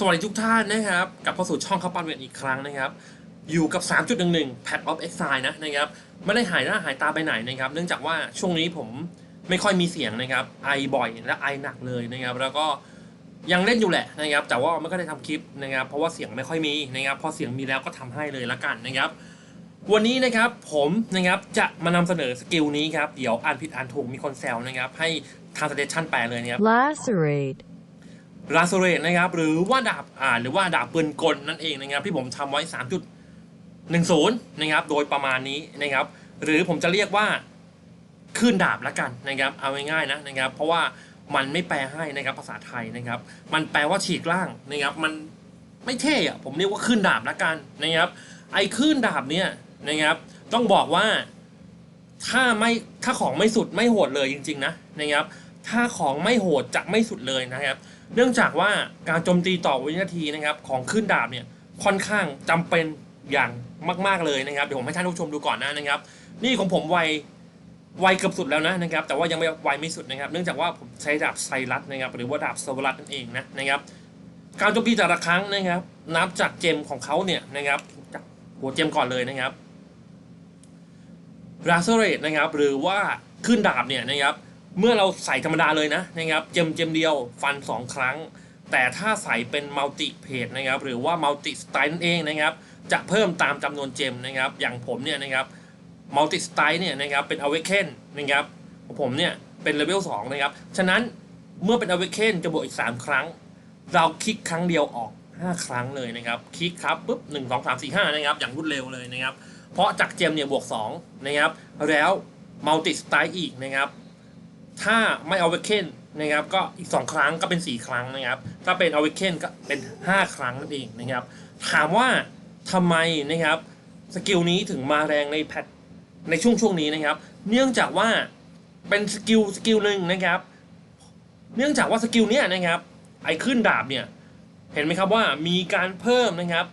สวัสดีทุกท่านนะครับกลับเข้าสู่ช่องข้าวปั้นเวียนอีกครั้งนะครับ อยู่กับ 3.11 Pad of Exile นะนะครับไม่ได้หายหน้าหายตาไปไหนนะครับ เนื่องจากว่าช่วงนี้ผมไม่ค่อยมีเสียงนะครับ ไอบ่อยและไอหนักเลยนะครับ แล้วก็ยังเล่นอยู่แหละนะครับ แต่ว่าไม่ก็ได้ทำคลิปนะครับ เพราะว่าเสียงไม่ค่อยมีนะครับพอเสียงมีแล้วก็ทำให้เลยละกันนะครับ วันนี้นะครับผมนะครับจะมานำเสนอสกิลนี้ครับเดี๋ยวอ่านผิดอ่านถูกมีคนแซวนะครับ ให้ translation แปลเลยนะครับ lacerate, ลาโซเรตนะครับหรือว่าดาบอ่าหรือว่าดาบปืนกลนั่นเองนะครับที่ผมทำไว้ 3.10 นะครับโดยประมาณนี้นะครับ หรือผมจะเรียกว่าขึ้นดาบละกันนะครับเอาง่ายๆนะนะครับ เพราะว่ามันไม่แปลให้นะครับภาษาไทยนะครับ มันแปลว่าฉีกล่างนะครับ มันไม่เท่อะผมเรียกว่าขึ้นดาบละกันนะครับ ไอ้ขึ้นดาบเนี่ยนะครับ ต้องบอกว่าถ้าไม่ถ้าของไม่สุดไม่โหดเลยจริง ๆ นะนะครับ ถ้าของไม่โหดจะไม่สุดเลยนะครับ เนื่องจากว่าการโจมตีต่อวินาทีนะครับของขึ้นดาบเนี่ยค่อนข้างจำเป็นอย่างมากๆเลยนะครับเดี๋ยวผมให้ท่านผู้ชมดูก่อนนะนะครับ นี่ของผมไวไวเกือบสุดแล้วนะนะครับ แต่ว่ายังไม่ไวไม่สุดนะครับ เนื่องจากว่าผมใช้ดาบไซรัสนะครับ หรือว่าดาบโซวรัสนั่นเองนะนะครับ การโจมตีแต่ละครั้งนะครับ นับจากเจมของเขาเนี่ยนะครับจากหัวเจมก่อนเลยนะครับราเซเรตนะครับ หรือว่าขึ้นดาบเนี่ยนะครับ เมื่อเราใส่ธรรมดาเลยนะนะครับเจมเจมเดียวฟัน 2 ครั้ง แต่ถ้าใส่เป็นมัลติเพจนะครับหรือว่ามัลติสไตล์นั่นเองนะครับจะเพิ่มตามจำนวนเจมนะครับอย่างผมเนี่ยนะครับมัลติสไตล์เนี่ยนะครับเป็นอเวเคนนะครับของผมเนี่ยเป็นเลเวล2นะครับฉะนั้นเมื่อเป็นอเวเคนจะบวกอีก 3 ครั้ง เราคลิกครั้งเดียวออก 5 ครั้งเลยนะครับคลิกครับปุ๊บ1 2 3 4 5นะครับอย่างรวดเร็วเลยนะครับเพราะจากเจมเนี่ยบวก2นะครับแล้วมัลติสไตล์อีกนะครับ ถ้าไม่เอาเวเคนนะครับก็อีก 2 ครั้งก็เป็น 4 ครั้งนะครับ ถ้าเป็นเอาเวเคนก็เป็น 5 ครั้งนั่นเองนะครับ ถามว่าทำไมนะครับสกิลนี้ถึงมาแรงในแพทในช่วงช่วงนี้นะครับ เนื่องจากว่าเป็นสกิลสกิลหนึ่งนะครับ เนื่องจากว่าสกิลเนี้ยนะครับไอ้ขึ้นดาบเนี่ยเห็นไหมครับว่ามีการเพิ่มนะครับ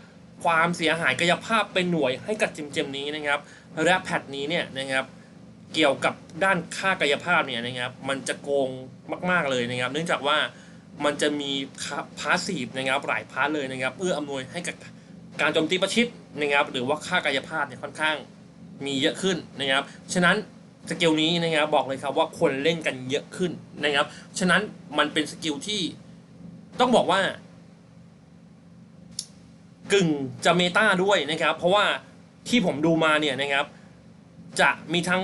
ความเสียหายกายภาพเป็นหน่วยให้กับเจมเจมนี้นะครับและแพทนี้เนี่ยนะครับ เกี่ยวกับด้านค่ากายภาพเนี่ยนะครับ มันจะโกงมากๆเลยนะครับ เนื่องจากว่ามันจะมีพาสซีฟนะครับหลายพาร์ทเลยนะครับเอื้ออำนวยให้กับการโจมตีประชิดนะครับ หรือว่าค่ากายภาพเนี่ยค่อนข้างมีเยอะขึ้นนะครับ ฉะนั้นสกิลนี้นะครับบอกเลยครับว่าคนเล่นกันเยอะขึ้นนะครับ ฉะนั้นมันเป็นสกิลที่ต้องบอกว่ากึ่งจะเมตาด้วยนะครับ เพราะว่าที่ผมดูมาเนี่ยนะครับ จะมีทั้ง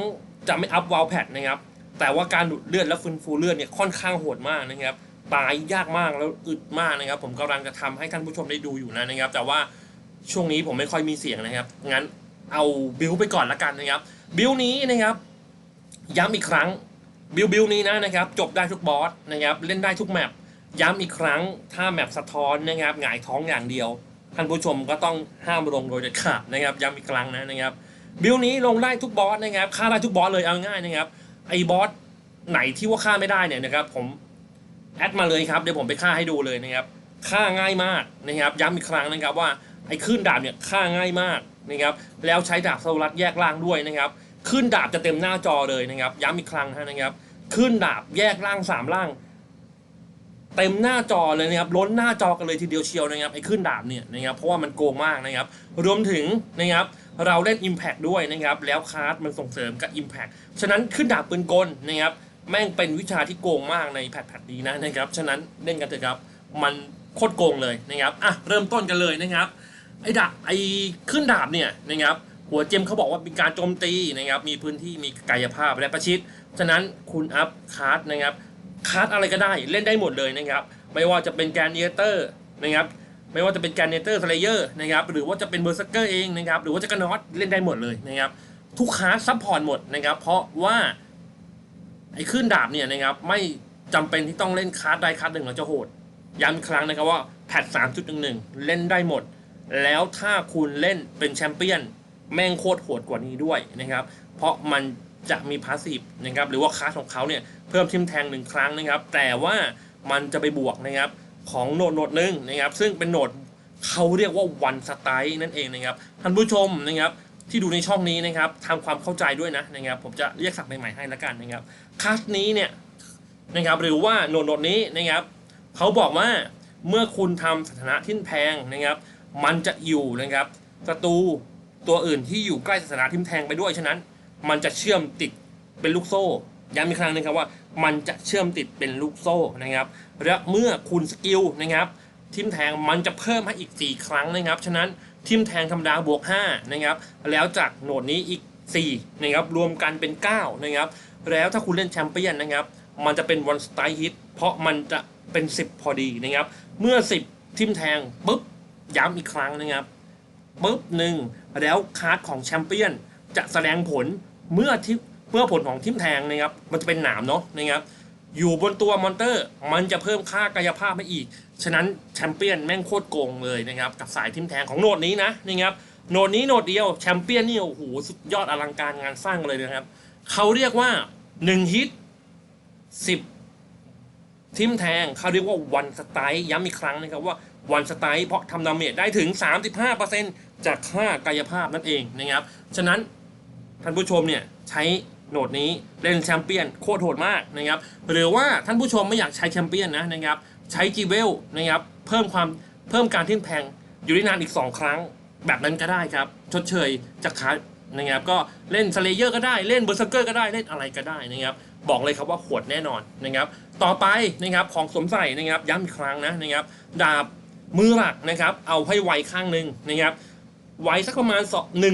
จะไม่อัพวาลแพดนะครับ แต่ว่าการดูดเลือดและฟื้นฟูเลือดเนี่ยค่อนข้างโหดมากนะครับ ตายยากมากแล้วอึดมากนะครับ ผมกำลังจะทำให้ท่านผู้ชมได้ดูอยู่นะนะครับ แต่ว่าช่วงนี้ผมไม่ค่อยมีเสียงนะครับ งั้นเอาบิวไปก่อนละกันนะครับ บิวนี้นะครับ ย้ำอีกครั้ง บิวบิวนี้นะนะครับ จบได้ทุกบอสนะครับ เล่นได้ทุกแมปย้ำอีกครั้ง ถ้าแมปสะท้อนนะครับหงายท้องอย่างเดียว ท่านผู้ชมก็ต้องห้ามลงโดยเด็ดขาดนะครับ ย้ำอีกครั้งนะนะครับ บิลนี้ลงได้ทุกบอสนะครับฆ่าได้ทุกบอสเลยเอาง่ายนะครับไอ้บอสไหนที่ว่าฆ่าไม่ได้เนี่ยนะครับผมแอดมาเลยครับเดี๋ยวผมไปฆ่าให้ดูเลยนะครับฆ่าง่ายมากนะครับย้ำอีกครั้งนะครับว่าไอ้ขึ้นดาบเนี่ยฆ่าง่ายมากนะครับแล้วใช้ดาบโซลัสแยกล่างด้วยนะครับขึ้นดาบจะเต็มหน้าจอเลยนะครับย้ำอีกครั้งนะครับ ขึ้นดาบแยกล่างสามล่างเต็มหน้าจอเลยนะครับล้นหน้าจอกันเลยทีเดียวเชียวนะครับไอ้ขึ้นดาบเนี่ยนะครับเพราะว่ามันโกงมากนะครับ รวมถึงนะครับ เราเล่น Impact ด้วยนะครับ แล้วคาร์ดมันส่งเสริมกับ Impact ฉะนั้นขึ้นดาบปืนกลนะครับ แม่งเป็นวิชาที่โกงมากในแพทแพทนี้นะนะครับ ฉะนั้นเล่นกันเถอะครับ มันโคตรโกงเลยนะครับ อะ เริ่มต้นกันเลยนะครับ ไอ้ดาบไอ้ขึ้นดาบเนี่ยนะครับ หัวเจมเขาบอกว่าเป็นการโจมตีนะครับ มีพื้นที่มีกายภาพและประชิด ฉะนั้นคุณอัพคาร์ดนะครับ คาร์ดอะไรก็ได้เล่นได้หมดเลยนะครับ ไม่ว่าจะเป็นแกนเนเตอร์นะครับ ไม่ว่าจะเป็นแกนเนเตอร์สเลเยอร์นะครับหรือว่าจะเป็นเบอร์สเกอร์เองนะครับหรือว่าจะกระนอตเล่นได้หมดเลยนะครับทุกคาร์ดซัพพอร์ตหมดนะครับเพราะว่าไอ้ขึ้นดาบเนี่ยนะครับไม่จำเป็นที่ต้องเล่นคาร์ดใดคาร์ดหนึ่งเราจะโหด ย้ำอีกครั้งนะครับว่าแพทสามจุดหนึ่งหนึ่งเล่นได้หมด แล้วถ้าคุณเล่นเป็นแชมเปี้ยนแม่งโคตรโหดกว่านี้ด้วยนะครับ เพราะมันจะมีพาสซีฟนะครับหรือว่าคาร์ดของเขาเนี่ยเพิ่มทิมแทงหนึ่งครั้งนะครับ แต่ว่ามันจะไปบวกนะครับ ของโหนดโหนดหนึ่งนะครับ ซึ่งเป็นโหนดเขาเรียกว่าวันสไตล์นั่นเองนะครับท่านผู้ชมนะครับที่ดูในช่องนี้นะครับทำความเข้าใจด้วยนะนะครับ ผมจะเรียกศัพท์ใหม่ๆให้ละกันนะครับคลาสนี้เนี่ยนะครับหรือว่าโหนดโหนดนี้นะครับเขาบอกว่าเมื่อคุณทำสถานะทิ้นแทงนะครับ มันจะอยู่นะครับศัตรูตัวอื่นที่อยู่ใกล้สถานะทิมแทงไปด้วยฉะนั้น มันจะเชื่อมติดเป็นลูกโซ่ ย้ำอีกครั้งหนึงครับว่ามันจะเชื่อมติดเป็นลูกโซ่นะครับและเมื่อคุณสกิลนะครับทิมแทงมันจะเพิ่มให้อีก 4 ครั้งนะครับฉะนั้นทิมแทงธรรมดาบวก5นะครับแล้วจากโหนดนี้อีก4นะครับรวมกันเป็น9นะครับแล้วถ้าคุณเล่นแชมเปี้ยนนะครับมันจะเป็นวันสไตล์ฮิตเพราะมันจะเป็น 10 พอดีนะครับเมื่อ 10 ทิมแทงปุ๊บย้ำอีกครั้งนะครับปุ๊บหนึ่งแล้วคาร์ดของแชมเปี้ยนจะแสดงผลเมื่อทิ เมื่อผลของทิมแทงนะครับ มันจะเป็นหนามเนาะนะครับ อยู่บนตัวมอนเตอร์ มันจะเพิ่มค่ากายภาพให้อีก ฉะนั้นแชมเปี้ยนแม่งโคตรโกงเลยนะครับ กับสายทิมแทงของโนดนี้นะนะครับ โนดนี้โนดเดียวแชมเปี้ยนนี่โอ้โหสุดยอดอลังการงานสร้างเลยนะครับ เขาเรียกว่า1ฮิต10 ทิมแทงเขาเรียกว่าวันสไตล์ย้ำอีกครั้งนะครับว่าวันสไตล์เพราะทำดาเมจได้ถึง 35%จากค่ากายภาพนั่นเองนะครับ ฉะนั้นท่านผู้ชมเนี่ยใช้ โหนดนี้เล่นแชมเปี้ยนโคตรโหดมากนะครับหรือว่าท่านผู้ชมไม่อยากใช้แชมเปี้ยนนะนะครับใช้จีเวลนะครับเพิ่มความเพิ่มการทิมแทงอยู่ได้นานอีก 2 ครั้ง แบบนั้นก็ได้ครับ ชดเชยจากค่านะครับก็เล่นสเลเยอร์ก็ได้เล่นเบอร์เซอร์เกอร์ก็ได้เล่นอะไรก็ได้นะครับบอกเลยครับว่าโหดแน่นอนนะครับต่อไปนะครับของสมใส่นะครับย้ำอีกครั้งนะนะครับดาบมือหลักนะครับเอาให้ไวข้างหนึ่งนะครับไวสักประมาณ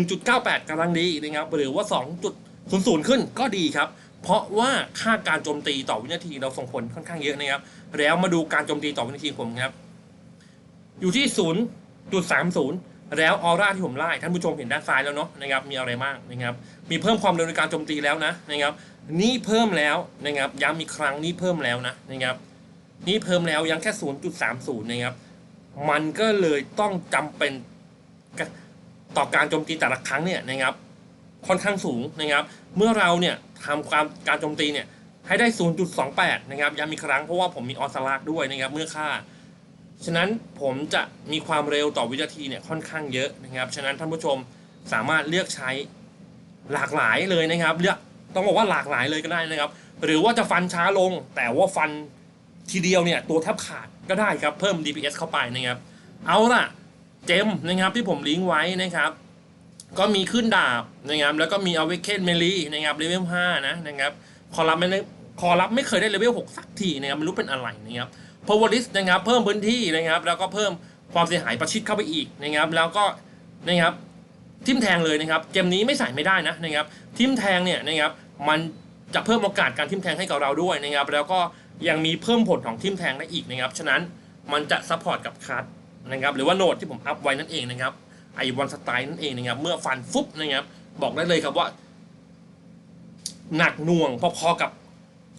1.98กำลังดีนะครับหรือว่า 2.00ขึ้นก็ดีครับ เพราะว่าค่าการโจมตีต่อวินาทีเราส่งผลค่อนข้างเยอะนะครับ แล้วมาดูการโจมตีต่อวินาทีผมครับ อยู่ที่0.30แล้วออร่าที่ผมไล่ท่านผู้ชมเห็นด้านซ้ายแล้วเนาะนะครับมีอะไรบ้างนะครับ มีเพิ่มความเร็วในการโจมตีแล้วนะนะครับ นี่เพิ่มแล้วนะครับย้ำอีกครั้งนี่เพิ่มแล้วนะนะครับนี่เพิ่มแล้วยังแค่ 0.30 นะครับ มันก็เลยต้องจำเป็นต่อการโจมตีแต่ละครั้งเนี่ยนะครับ ค่อนข้างสูงนะครับ เมื่อเราเนี่ยทำความการโจมตีเนี่ยให้ได้ 0.28 นะครับย้ำอีกครั้งเพราะว่าผมมีออสลากด้วยนะครับเมื่อค่า ฉะนั้นผมจะมีความเร็วต่อวินาทีเนี่ยค่อนข้างเยอะนะครับ ฉะนั้นท่านผู้ชมสามารถเลือกใช้หลากหลายเลยนะครับเลือกต้องบอกว่าหลากหลายเลยก็ได้นะครับ หรือว่าจะฟันช้าลง แต่ว่าฟันทีเดียวเนี่ยตัวแทบขาดก็ได้ครับเพิ่ม DPS เข้าไปนะครับ เอาล่ะ เจมนะครับที่ผมลิงก์ไว้นะครับ ก็มีขึ้นดาบนะครับแล้วก็มี Awaken Melee นะครับเลเวล5นะนะครับคอรับไม่ได้คอรับไม่เคยได้เลเวล6สักทีนะครับไม่รู้เป็นอะไรนะครับ p o w e r l i s t นะครับเพิ่มพื้นที่นะครับ แล้วก็เพิ่มความเสียหายประชิดเข้าไปอีกนะครับแล้วก็นะครับทิมแทงเลยนะครับเกมนี้ไม่ใส่ไม่ได้นะนะครับทิมแทงเนี่ยนะครับมันจะเพิ่มโอกาสการทิมแทงให้กับเราด้วยนะครับแล้วก็ยังมีเพิ่มผลของทิมแทงได้อีกนะครับฉะนั้นมันจะซัพพอร์ตกับคัทนะครับหรือว่าโนดที่ผมอัพไว้นั่นเองนะครับ ไอวันสไตล์นั่นเองนะครับ เมื่อฟันฟุบนะครับ บอกได้เลยครับว่า หนักหน่วงพอๆกับ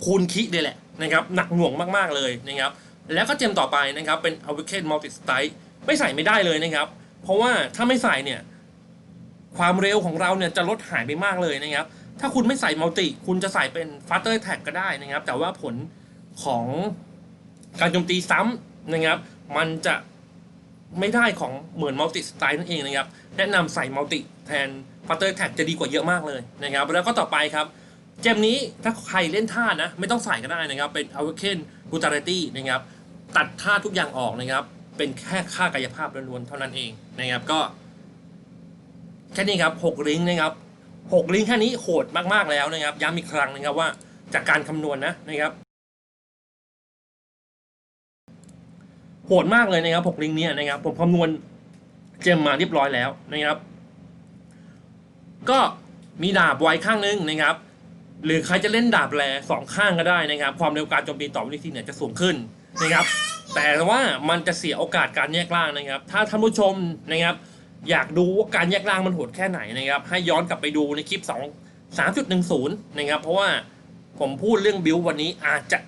คูณคิเลยแหละนะครับ หนักหน่วงมากๆเลยนะครับ แล้วก็เจมต่อไปนะครับ เป็น a w a k e n Multi Strike ไม่ใส่ไม่ได้เลยนะครับ เพราะว่าถ้าไม่ใส่เนี่ย ความเร็วของเราเนี่ยจะลดหายไปมากเลยนะครับ ถ้าคุณไม่ใส่มัลติคุณจะใส่เป็น Faster Attack ก็ได้นะครับ แต่ว่าผลของการโจมตีซ้ำนะครับ มันจะ ไม่ได้ของเหมือน Multi Strike นั่นเองนะครับแนะนำใส่มัลติแทน Faster Attack จะดีกว่าเยอะมากเลยนะครับแล้วก็ต่อไปครับเกมนี้ถ้าใครเล่นท่านะ ไม่ต้องใส่ก็ได้นะครับ เป็น Awaken Brutality นะครับตัดท่าทุกอย่างออกนะครับ เป็นแค่ค่ากายภาพล้วนๆเท่านั้นเองนะครับก็ แค่นี้ครับ6ลิงก์นะครับ6ลิงก์แค่นี้โหดมากๆแล้วนะครับย้ำอีกครั้งนะครับว่าจากการคำนวณนะนะครับ โหดมากเลยนะครับ 6 ลิงก์เนี้นะครับ ผมคำนวณเจมมาเรียบร้อยแล้วนะครับ ก็มีดาบไว้ข้างนึงนะครับ หรือใครจะเล่นดาบแลสองข้างก็ได้นะครับ ความเร็วการโจมตีต่อวินาทีเนี่ยจะสูงขึ้นนะครับ แต่ว่ามันจะเสียโอกาสการแยกล่างนะครับ ถ้าท่านผู้ชมนะครับ อยากดูว่าการแยกล่างมันโหดแค่ไหนนะครับ ให้ย้อนกลับไปดูในคลิป 2 3.10 นะครับ เพราะว่าผมพูดเรื่องบิววันนี้อาจจะ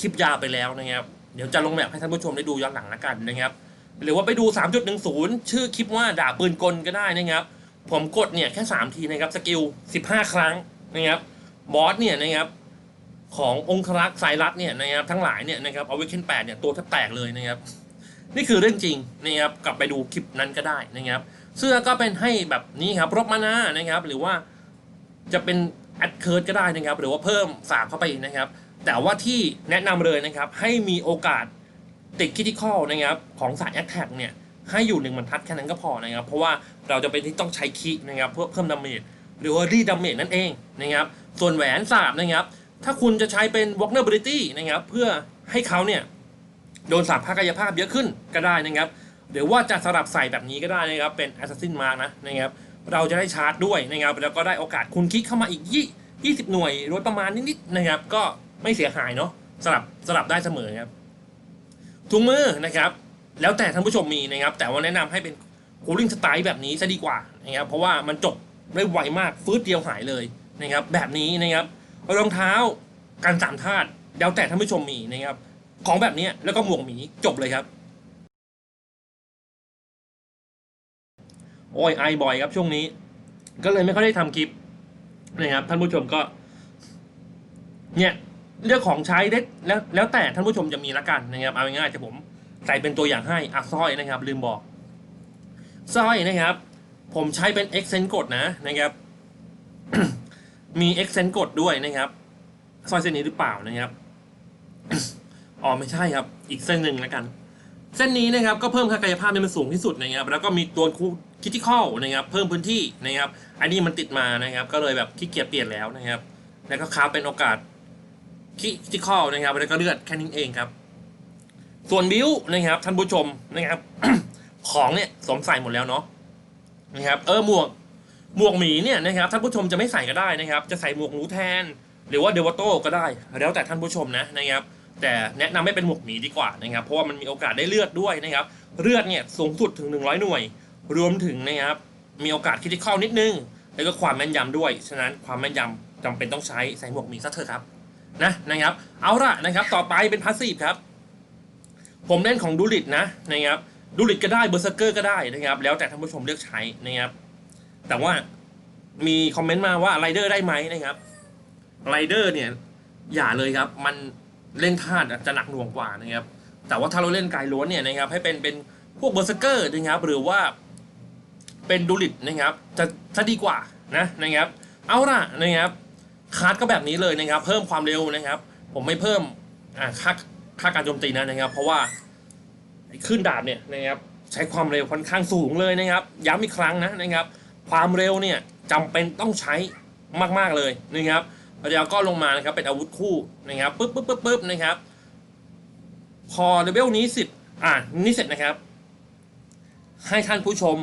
คลิปยาวไปแล้วนะครับ เดี๋ยวจะลงแบบให้ท่านผู้ชมได้ดูย้อนหลังแล้วกันนะครับ หรือว่าไปดู 3.10 ชื่อคลิปว่าด่าปืนกลก็ได้นะครับ ผมกดเนี่ยแค่ 3 ทีนะครับ สกิล 15 ครั้งนะครับบอสเนี่ยนะครับขององครักษ์สายรัดเนี่ยนะครับทั้งหลายเนี่ยนะครับเอาไว้เคนแปดเนี่ยตัวแทบแตกเลยนะครับ นี่คือเรื่องจริงนะครับกลับไปดูคลิปนั้นก็ได้นะครับ เสื้อก็เป็นให้แบบนี้ครับรบมานานะครับ หรือว่าจะเป็นแอดเคิร์ดก็ได้นะครับ หรือว่าเพิ่มฝากเข้าไปนะครับ แต่ว่าที่แนะนำเลยนะครับ ให้มีโอกาสติดคิติคอลนะครับของสายแอคแท็กเนี่ย ให้อยู่หนึ่งบรรทัดแค่นั้นก็พอนะครับ เพราะว่าเราจะเป็นที่ต้องใช้คีนะครับเพื่อเพิ่มดาเมจหรือว่ารีดาเมจนั่นเองนะครับ ส่วนแหวนสาบนะครับ ถ้าคุณจะใช้เป็น vulnerability นะครับ เพื่อให้เขาเนี่ย โดนสาบภาคกายภาพเยอะขึ้นก็ได้นะครับ หรือว่าจะสลับใส่แบบนี้ก็ได้นะครับ เป็น assassin mark นะนะครับ เราจะได้ชาร์จด้วยนะครับ แล้วก็ได้โอกาสคุณคลิกเข้ามาอีกยี่ยี่สิบหน่วยโดยประมาณนิดๆนะครับ ก็ ไม่เสียหายเนาะสลับสลับได้เสมอครับถุงมือนะครับ แล้วแต่ท่านผู้ชมมีนะครับ แต่ว่าแนะนำให้เป็น cooling style แบบนี้จะดีกว่านะครับเพราะว่ามันจบได้ไวมากฟืดเดียวหายเลยนะครับ แบบนี้นะครับรองเท้ากันสามธาตุแล้วแต่ท่านผู้ชมมีนะครับ ของแบบนี้แล้วก็หมวกหมีจบเลยครับ โอ้ยไอบ่อยครับช่วงนี้ ก็เลยไม่ค่อยได้ทำคลิปนะครับท่านผู้ชมก็ เนี่ย เรื่องของใช้ได้แล้วแล้วแต่ท่านผู้ชมจะมีละกันนะครับเอาง่ายๆจะผมใส่เป็นตัวอย่างให้อะสร้อยนะครับ ลืมบอกสร้อยนะครับ ผมใช้เป็น e x c e n กดนะนะครับ มี e x c e n กดด้วยนะครับสร้อยเส้นนี้หรือเปล่านะครับอ๋อไม่ใช่ครับ อีกเส้นหนึ่งแล้วกัน เส้นนี้นะครับก็เพิ่มค่ากายภาพให้มันสูงที่สุดนะครับ แล้วก็มีตัวคูคิติคอลนะครับ เพิ่มพื้นที่นะครับ อันนี้มันติดมานะครับ ก็เลยแบบขี้เกียจเปลี่ยนแล้วนะครับ แล้วก็คราเป็นโอกาส คิติคอลนะครับแล้วก็เลือดแค่นี้เองครับ ส่วนบิวนะครับท่านผู้ชมนะครับ ของเนี่ยสวมใส่หมดแล้วเนาะนะครับเออหมวกหมวกหมีเนี่ยนะครับท่านผู้ชมจะไม่ใส่ก็ได้นะครับ จะใส่หมวกหมูแทน หรือว่าเดวโต้ก็ได้ แล้วแต่ท่านผู้ชมนะนะครับ แต่แนะนำให้เป็นหมวกหมีดีกว่านะครับ เพราะว่ามันมีโอกาสได้เลือดด้วยนะครับ เลือดเนี่ยสูงสุดถึง 100 หน่วย รวมถึงนะครับมีโอกาสคิดที่เข้านิดนึง แล้วก็ความแม่นยำด้วย ฉะนั้นความแม่นยำจำเป็นต้องใช้ใส่หมวกหมีซะเถอะครับ นะนะครับ เอาละนะครับ ต่อไปเป็นพาสซีฟครับ ผมเล่นของดูลิตนะนะครับดูลิตก็ได้เบอร์เซอร์เกอร์ก็ได้นะครับ แล้วแต่ท่านผู้ชมเลือกใช้นะครับ แต่ว่ามีคอมเมนต์มาว่าไรเดอร์ได้ไหมนะครับไรเดอร์เนี่ยอย่าเลยครับ มันเล่นธาตุจะหนักหน่วงกว่านะครับ แต่ว่าถ้าเราเล่นกายล้วนเนี่ยนะครับ ให้เป็นเป็นพวกเบอร์เซอร์เกอร์นะครับหรือว่าเป็นดูลิตนะครับ จะจะดีกว่านะนะครับ เอาล่ะนะครับ คาร์ดก็แบบนี้เลยนะครับ เพิ่มความเร็วนะครับ ผมไม่เพิ่มอ่าค่าค่าการโจมตีนะนะครับ เพราะว่าขึ้นดาบเนี่ยนะครับใช้ความเร็วค่อนข้างสูงเลยนะครับ ย้ำอีกครั้งนะนะครับ ความเร็วเนี่ยจำเป็นต้องใช้มากๆเลยนะครับแล้วก็ลงมานะครับเป็นอาวุธคู่นะครับปึ๊บปึ๊บปึ๊บปึ๊บนะครับ พอเลเวลนี้สิบอ่านี่เสร็จนะครับ ให้ท่านผู้ชม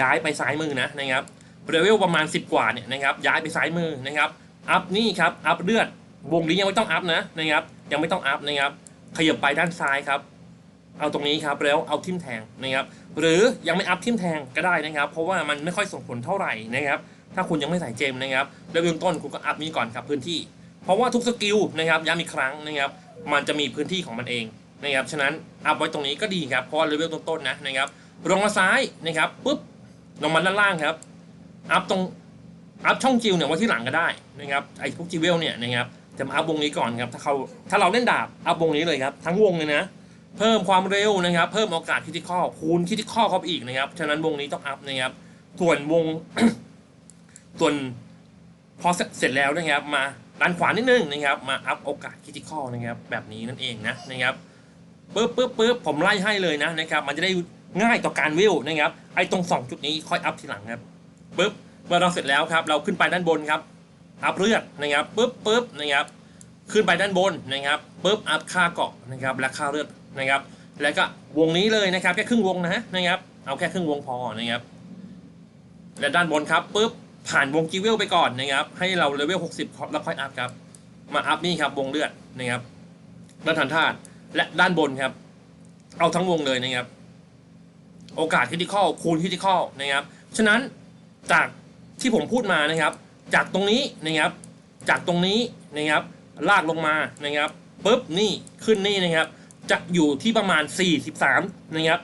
ย้ายไปซ้ายมือนะนะครับเลเวลประมาณ 10 กว่าเนี่ยนะครับ ย้ายไปซ้ายมือนะครับ อัพนี่ครับ อัพเลือด วงนี้ยังไม่ต้องอัพนะนะครับ ยังไม่ต้องอัพนะครับ ขยับไปด้านซ้ายครับ เอาตรงนี้ครับแล้วเอาทิมแทงนะครับ หรือยังไม่อัพทิมแทงก็ได้นะครับ เพราะว่ามันไม่ค่อยส่งผลเท่าไหร่นะครับ ถ้าคุณยังไม่ใส่เจมนะครับเริ่มต้นคุณก็อัพนี้ก่อนครับพื้นที่ เพราะว่าทุกสกิลนะครับย้ำอีกครั้งนะครับ มันจะมีพื้นที่ของมันเองนะครับ ฉะนั้นอัพไว้ตรงนี้ก็ดีครับ เพราะว่าเลเวลต้นๆนะนะครับลงมาซ้ายนะครับปุ๊บลงมาด้านล่างครับ อัพตรง อัพช่องจิวเนี่ยไว้ที่หลังก็ได้นะครับไอ้พวกจิวเวลเนี่ยนะครับจะมาอัพวงนี้ก่อนครับถ้าเขาถ้าเราเล่นดาบอัพวงนี้เลยครับทั้งวงเลยนะเพิ่มความเร็วนะครับ เพิ่มโอกาสคิติคอคูณคิติคอเข้าไปอีกนะครับฉะนั้นวงนี้ต้องอัพนะครับส่วนวงส่วนพอเสร็จแล้วนะครับ มาด้านขวานิดนึงนะครับ มาอัพโอกาสคิติคอนะครับ แบบนี้นั่นเองนะนะครับปึ๊บปึ๊บปึ๊บผมไล่ให้เลยนะนะครับ มันจะได้ง่ายต่อการวิวนะครับ ไอ้ตรงสองจุดนี้ค่อยอัพทีหลังครับปึ๊บ เมื่อเราเสร็จแล้วครับ เราขึ้นไปด้านบนครับ อัพเลือดนะครับปึ๊บปึ๊บนะครับขึ้นไปด้านบนนะครับปึ๊บอัพค่าเกาะนะครับและค่าเลือดนะครับ แล้วก็วงนี้เลยนะครับแค่ครึ่งวงนะนะครับ เอาแค่ครึ่งวงพอนะครับ และด้านบนครับปึ๊บผ่านวงจิเวลไปก่อนนะครับ ให้เราเลเวล 60 แล้วค่อยอัพครับ มาอัพนี่ครับวงเลือดนะครับด้านฐานธาตุและด้านบนครับ เอาทั้งวงเลยนะครับ โอกาสคิติคอลคูณคิติคอลนะครับฉะนั้นจาก ที่ผมพูดมานะครับ จากตรงนี้นะครับ จากตรงนี้นะครับ ลากลงมานะครับปุ๊บนี่ขึ้นนี่นะครับ จะอยู่ที่ประมาณ 43 นะครับ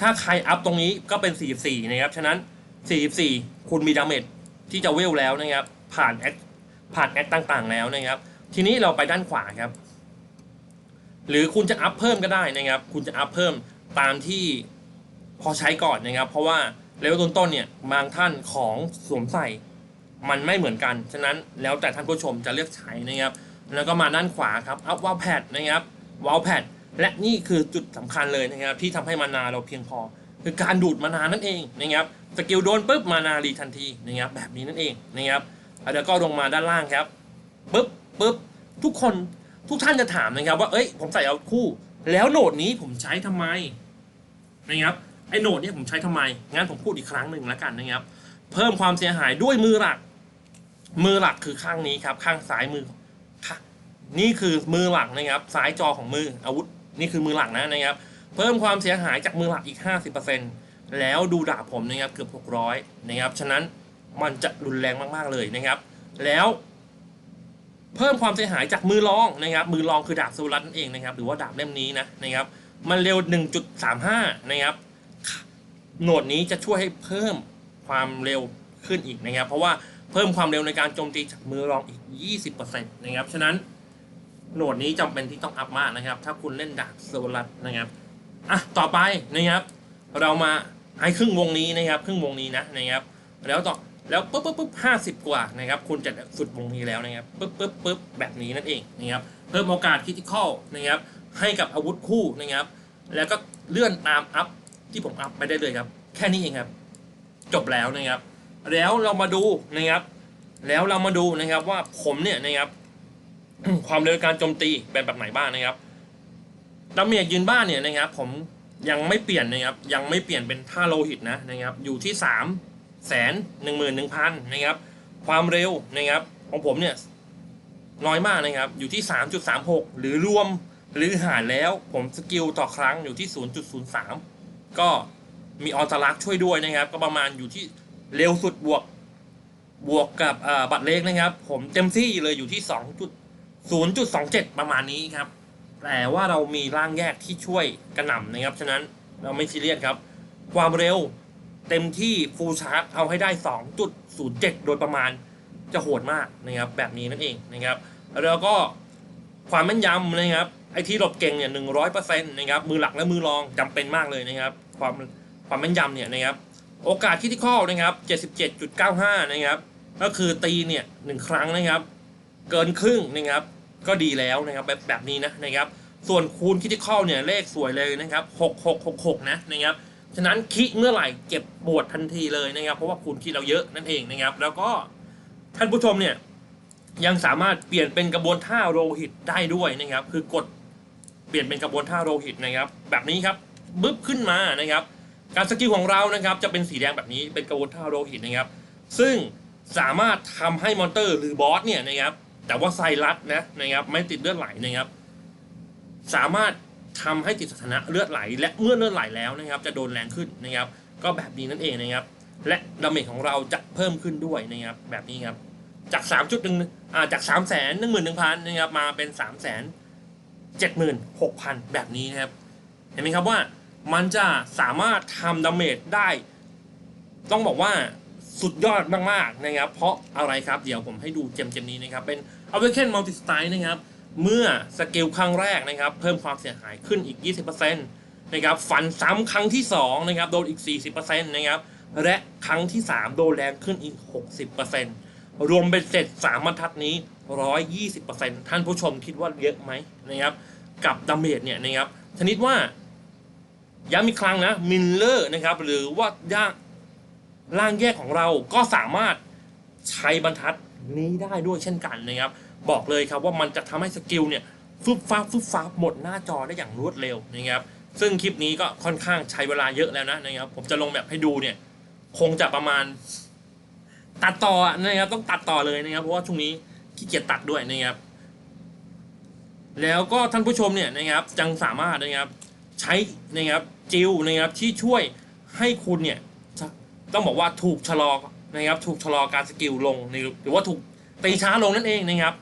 ถ้าใครอัพตรงนี้ก็เป็น 44 นะครับ ฉะนั้น 44 คุณมีดาเมจที่จะเวลแล้วนะครับ ผ่านแอคผ่านแอคต่างๆ แล้วนะครับ ทีนี้เราไปด้านขวาครับ หรือคุณจะอัพเพิ่มก็ได้นะครับ คุณจะอัพเพิ่มตามที่พอใช้ก่อนนะครับ เพราะว่า เลเวลต้นๆเนี่ยบางท่านของสวมใส่มันไม่เหมือนกัน ฉะนั้นแล้วแต่ท่านผู้ชมจะเลือกใช้นะครับ แล้วก็มาด้านขวาครับอัพวาลแพดนะครับวาลแพดและนี่คือจุดสำคัญเลยนะครับ ที่ทำให้มานาเราเพียงพอ คือการดูดมานานั่นเองนะครับสกิลโดนปุ๊บมานารีทันทีนะครับแบบนี้นั่นเองนะครับแล้วก็ลงมาด้านล่างครับปุ๊บปุ๊บทุกคนทุกท่านจะถามนะครับ ว่าเอ้ยผมใส่เอาคู่ แล้วโหนดนี้ผมใช้ทำไมนะครับ ไอ้โหนดเนี้ผมใช้ทำไม งั้นผมพูดอีกครั้งหนึ่งแล้วกันนะครับ เพิ่มความเสียหายด้วยมือหลัก มือหลักคือข้างนี้ครับ ข้างซ้ายมือค่ะนี่คือมือหลักนะครับ ซ้ายจอของมืออาวุธ นี่คือมือหลักนะนะครับ เพิ่มความเสียหายจากมือหลักอีก 50%แล้วดูดาบผมนะครับเกือบ600นะครับ ฉะนั้นมันจะรุนแรงมากๆเลยนะครับ แล้วเพิ่มความเสียหายจากมือรองนะครับ มือรองคือดาบสุรัตน์นั่นเองนะครับ หรือว่าดาบเล่มนี้นะนะครับ มันเร็ว 1.35 นะครับ โหนดนี้จะช่วยให้เพิ่มความเร็วขึ้นอีกนะครับ เพราะว่าเพิ่มความเร็วในการโจมตีจากมือรองอีก 20%นะครับ ฉะนั้นโหนดนี้จำเป็นที่ต้องอัพมากนะครับ ถ้าคุณเล่นดาบโซลัสนะครับ อะ ต่อไปนะครับ เรามาให้ครึ่งวงนี้นะครับ ครึ่งวงนี้นะนะครับ แล้วต่อ แล้วปุ๊บปุ๊บปุ๊บห้าสิบกว่านะครับ คุณจะสุดวงนี้แล้วนะครับปุ๊บปุ๊บปุ๊บแบบนี้นั่นเองนะครับ เพิ่มโอกาสคริติคอลนะครับ ให้กับอาวุธคู่นะครับ แล้วก็เลื่อนตามอัพ ที่ผมอัพไปได้เลยครับ แค่นี้เองครับ จบแล้วนะครับ แล้วเรามาดูนะครับ แล้วเรามาดูนะครับว่าผมเนี่ยนะครับ ความเร็วการโจมตีเป็นแบบไหนบ้างนะครับดาเมจยืนบ้านเนี่ยนะครับ ผมยังไม่เปลี่ยนนะครับ ยังไม่เปลี่ยนเป็นท่าโลหิตนะนะครับ อยู่ที่สามแสนหนึ่งหมื่นหนึ่งพันนะครับ ความเร็วนะครับ ของผมเนี่ยน้อยมากนะครับ อยู่ที่ 3.36 หรือรวมหรือหารแล้วผมสกิลต่อครั้งอยู่ที่ 0.03 ก็มีออตลักษ์ช่วยด้วยนะครับ ก็ประมาณอยู่ที่เร็วสุดบวกบวกกับอ่าบัตรเล็กนะครับ ผมเต็มที่เลยอยู่ที่ 2.0.27 ประมาณนี้ครับ แต่ว่าเรามีร่างแยกที่ช่วยกระหน่ำนะครับ ฉะนั้นเราไม่ซีเรียสครับ ความเร็วเต็มที่ฟูลชาร์จเอาให้ได้ 2.07 โดยประมาณจะโหดมากนะครับ แบบนี้นั่นเองนะครับ แล้วก็ความแม่นยำนะครับไอที่หลบเก่งเนี่ยหนึ่งร้อยเปอร์เซ็นต์นะครับมือหลักและมือรองจำเป็นมากเลยนะครับ ความความแม่นยำเนี่ยนะครับ โอกาสคิดข้อนะครับ77.95นะครับ ก็คือตีเนี่ยหนึ่งครั้งนะครับ เกินครึ่งนะครับ ก็ดีแล้วนะครับแบบแบบนี้นะนะครับ ส่วนคูณคิดข้อเนี่ยเลขสวยเลยนะครับ6666นะนะครับฉะนั้นคิเมื่อไหร่เก็บบวชทันทีเลยนะครับ เพราะว่าคูณคิดเราเยอะนั่นเองนะครับ แล้วก็ท่านผู้ชมเนี่ยยังสามารถเปลี่ยนเป็นกระบวนท่าโลหิตได้ด้วยนะครับ คือกดเปลี่ยนเป็นกระบวนท่าโลหิตนะครับ แบบนี้ครับ บึ๊บขึ้นมานะครับ การสกิลของเรานะครับจะเป็นสีแดงแบบนี้เป็นกระวนท่าโลหิตนะครับ ซึ่งสามารถทำให้มอนเตอร์หรือบอสเนี่ยนะครับ แต่ว่าไซรัสนะนะครับไม่ติดเลือดไหลนะครับ สามารถทำให้ติดสถานะเลือดไหล และเมื่อเลือดไหลแล้วนะครับ จะโดนแรงขึ้นนะครับ ก็แบบนี้นั่นเองนะครับ และดาเมจของเราจะเพิ่มขึ้นด้วยนะครับ แบบนี้ครับจาก3.1อ่าจาก3 1 1 0 0 0นะครับมาเป็น3 7 6 0 0 0แบบนี้นะครับ เห็นไหมครับว่า มันจะสามารถทำดาเมจได้ ต้องบอกว่าสุดยอดมากๆนะครับ เพราะอะไรครับ เดี๋ยวผมให้ดูเจมเจมนี้นะครับ เป็น Awaken Multi Style นะครับ เมื่อสกิลครั้งแรกนะครับ เพิ่มความเสียหายขึ้นอีก 20%นะครับฟันซ้ำครั้งที่ 2 นะครับ โดนอีก 40%นะครับ และครั้งที่ 3 โดนแรงขึ้นอีก 60%รวมเป็นเสร็จ 3บรรทัดนี้ 120%ท่านผู้ชมคิดว่าเยอะไหมนะครับ กับดาเมจเนี่ยนะครับชนิดว่า ย้ำอีกครั้งนะมิลเลอร์นะครับหรือว่าย่างร่างแยกของเราก็สามารถใช้บรรทัดนี้ได้ด้วยเช่นกันนะครับ บอกเลยครับว่ามันจะทำให้สกิลเนี่ยฟึบฟ้าฟึบฟ้าหมดหน้าจอได้อย่างรวดเร็วนะครับ ซึ่งคลิปนี้ก็ค่อนข้างใช้เวลาเยอะแล้วนะนะครับ ผมจะลงแบบให้ดูเนี่ยคงจะประมาณ ตัดต่อนะครับต้องตัดต่อเลยนะครับ เพราะว่าช่วงนี้ขี้เกียจตัดด้วยนะครับ แล้วก็ท่านผู้ชมเนี่ยนะครับจังสามารถนะครับใช้นะครับ จิลนะครับที่ช่วยให้คุณเนี่ยต้องบอกว่าถูกชะลอนะครับถูกชะลอการสกิลลงหรือว่าถูกตีช้าลงนั่นเองนะครับ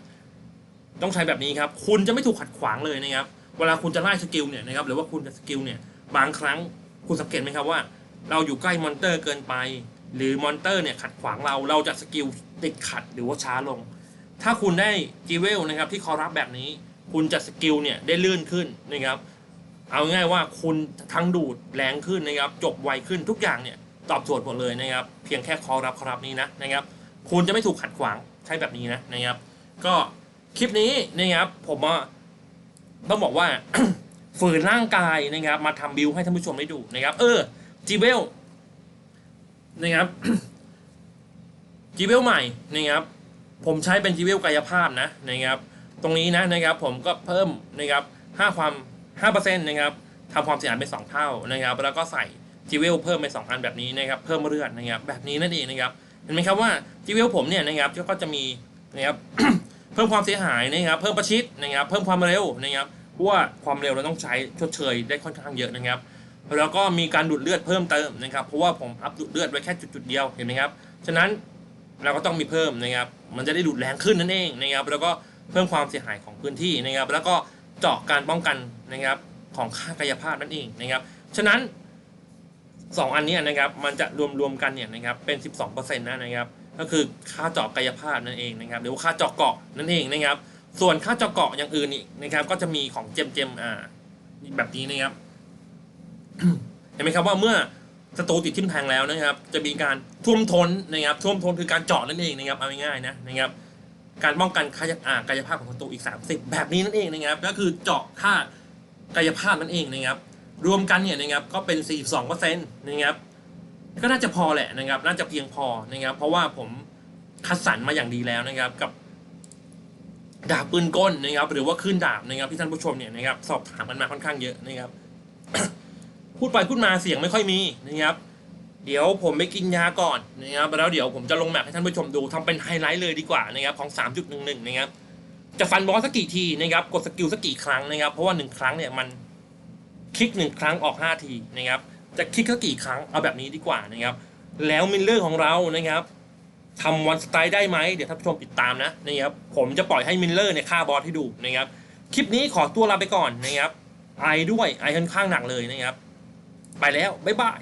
ต้องใช้แบบนี้ครับ คุณจะไม่ถูกขัดขวางเลยนะครับ เวลาคุณจะไล่สกิลเนี่ยนะครับหรือว่าคุณจะสกิลเนี่ยบางครั้งคุณสังเกตไหมครับว่า เราอยู่ใกล้มอนเตอร์เกินไป หรือมอนเตอร์เนี่ยขัดขวางเราเราจะสกิลติดขัดหรือว่าช้าลง ถ้าคุณได้จีเวลนะครับที่คอรับแบบนี้ คุณจะสกิลเนี่ยได้ลื่นขึ้นนะครับ เอาง่ายว่าคุณทั้งดูดแรงขึ้นนะครับ จบไวขึ้นทุกอย่างเนี่ยตอบโจทย์หมดเลยนะครับ เพียงแค่คอรับคอรับนี้นะนะครับ คุณจะไม่ถูกขัดขวางใช้แบบนี้นะนะครับ ก็คลิปนี้นะครับผมว่าต้องบอกว่าฝืนร่างกายนะครับ มาทำบิวให้ท่านผู้ชมได้ดูนะครับ เออจีเวลนะครับจีเวลใหม่นะครับผมใช้เป็นจีเวลกายภาพนะนะครับ ตรงนี้นะนะครับ ผมก็เพิ่มนะครับห้าความ ห้าเปอร์เซ็นต์นะครับทำความเสียหายเป็นสองเท่านะครับ แล้วก็ใส่จีเวลเพิ่มเป็นสองอันแบบนี้นะครับ เพิ่มเลือดนะครับ แบบนี้นั่นเองนะครับ เห็นไหมครับว่าจีเวลผมเนี่ยนะครับก็จะมีนะครับ เพิ่มความเสียหายนะครับ เพิ่มประชิดนะครับ เพิ่มความเร็วนะครับ เพราะว่าความเร็วเราต้องใช้ชดเชยได้ค่อนข้างเยอะนะครับ แล้วก็มีการดูดเลือดเพิ่มเติมนะครับ เพราะว่าผมอัพดูดเลือดไว้แค่จุดๆเดียว เห็นไหมครับ ฉะนั้นเราก็ต้องมีเพิ่มนะครับ มันจะได้ดูดแรงขึ้นนั่นเองนะครับ แล้วก็เพิ่มความเสียหายของพื้นที่นะครับ แล้วก็ เจาะการป้องกันนะครับของค่ากายภาพนั่นเองนะครับ ฉะนั้นสองอันนี้นะครับมันจะรวมรวมๆกันเนี่ยนะครับเป็น 12%นะนะครับก็คือค่าเจาะกายภาพนั่นเองนะครับหรือว่าค่าเจาะเกาะนั่นเองนะครับ ส่วนค่าเจาะเกาะอย่างอื่นอีกนะครับก็จะมีของเจมเจมอ่าแบบนี้นะครับเห็นไหมครับว่าเมื่อศัตรูติดทิ่มแทงแล้วนะครับ จะมีการท่วมท้นนะครับท่วมท้นคือการเจาะนั่นเองนะครับเอาง่ายๆนะนะครับ การป้องกันค่าอ่ากายภาพของศัตรูอีก 30 แบบนี้นั่นเองนะครับ ก็คือเจาะค่ากายภาพนั่นเองนะครับ รวมกันเนี่ยนะครับก็เป็น 42%นะครับ ก็น่าจะพอแหละนะครับ น่าจะเพียงพอนะครับ เพราะว่าผมคัดสรรมาอย่างดีแล้วนะครับ กับดาบปืนก้นนะครับ หรือว่าขึ้นดาบนะครับที่ท่านผู้ชมเนี่ยนะครับ สอบถามกันมาค่อนข้างเยอะนะครับ พูดไปพูดมาเสียงไม่ค่อยมีนะครับ เดี๋ยวผมไปกินยาก่อนนะครับแล้วเดี๋ยวผมจะลงแมปให้ท่านผู้ชมดูทำเป็นไฮไลท์เลยดีกว่านะครับของ 3.11 นะครับจะฟันบอสสักกี่ทีนะครับกดสกิลสักกี่ครั้งนะครับเพราะว่าหนึ่งครั้งเนี่ยมันคลิกหนึ่งครั้งออก 5 ทีนะครับจะคลิกสักกี่ครั้งเอาแบบนี้ดีกว่านะครับแล้วมิลเลอร์ของเรานะครับทำวันสไตล์ได้ไหมเดี๋ยวท่านผู้ชมติดตามนะนะครับผมจะปล่อยให้มิลเลอร์เนี่ยฆ่าบอสให้ดูนะครับคลิปนี้ขอตัวลาไปก่อนนะครับไอด้วยไอค่อนข้างหนักเลยนะครับไปแล้วบ๊ายบาย